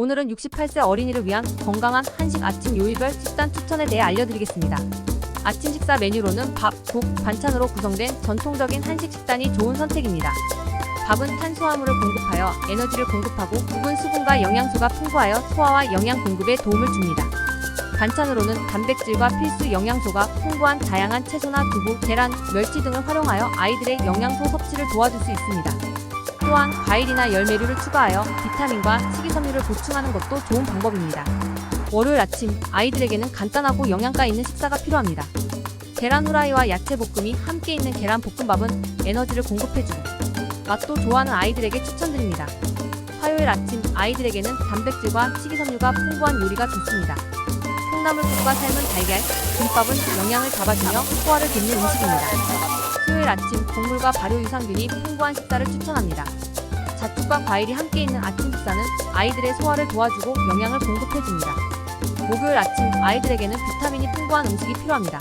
오늘은 68세 어린이를 위한 건강한 한식 아침 요일별 식단 추천에 대해 알려드리겠습니다. 아침 식사 메뉴로는 밥, 국, 반찬으로 구성된 전통적인 한식 식단이 좋은 선택입니다. 밥은 탄수화물을 공급하여 에너지를 공급하고 국은 수분과 영양소가 풍부하여 소화와 영양 공급에 도움을 줍니다. 반찬으로는 단백질과 필수 영양소가 풍부한 다양한 채소나 두부, 계란, 멸치 등을 활용하여 아이들의 영양소 섭취를 도와줄 수 있습니다. 또한 과일이나 열매류를 추가하여 비타민과 식이섬유를 보충하는 것도 좋은 방법입니다. 월요일 아침 아이들에게는 간단하고 영양가 있는 식사가 필요합니다. 계란 후라이와 야채 볶음이 함께 있는 계란 볶음밥은 에너지를 공급해주고 맛도 좋아하는 아이들에게 추천드립니다. 화요일 아침 아이들에게는 단백질과 식이섬유가 풍부한 요리가 좋습니다. 콩나물국과 삶은 달걀, 김밥은 영양을 잡아주며 소화를 돕는 음식입니다. 수요일 아침 곡물과 발효 유산균이 풍부한 식사를 추천합니다. 자축과 과일이 함께 있는 아침 식사는 아이들의 소화를 도와주고 영양을 공급해줍니다. 목요일 아침 아이들에게는 비타민이 풍부한 음식이 필요합니다.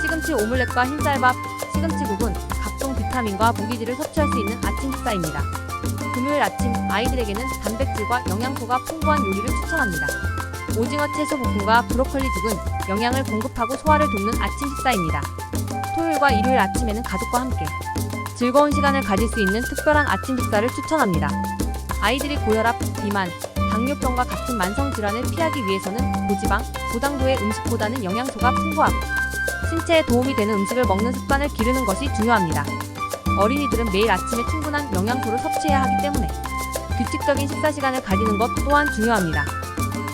시금치 오믈렛과 흰쌀밥, 시금치국은 각종 비타민과 무기질을 섭취할 수 있는 아침 식사입니다. 금요일 아침 아이들에게는 단백질과 영양소가 풍부한 요리를 추천합니다. 오징어 채소 볶음과 브로콜리 죽은 영양을 공급하고 소화를 돕는 아침 식사입니다. 토요일과 일요일 아침에는 가족과 함께 즐거운 시간을 가질 수 있는 특별한 아침 식사를 추천합니다. 아이들이 고혈압, 비만, 당뇨병과 같은 만성 질환을 피하기 위해서는 고지방, 고당도의 음식보다는 영양소가 풍부하고 신체에 도움이 되는 음식을 먹는 습관을 기르는 것이 중요합니다. 어린이들은 매일 아침에 충분한 영양소를 섭취해야 하기 때문에 규칙적인 식사 시간을 가지는 것 또한 중요합니다.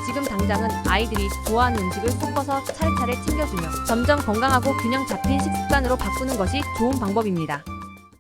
지금 당장은 아이들이 좋아하는 음식을 섞어서 차례차례 챙겨주며 점점 건강하고 균형 잡힌 식습관으로 바꾸는 것이 좋은 방법입니다.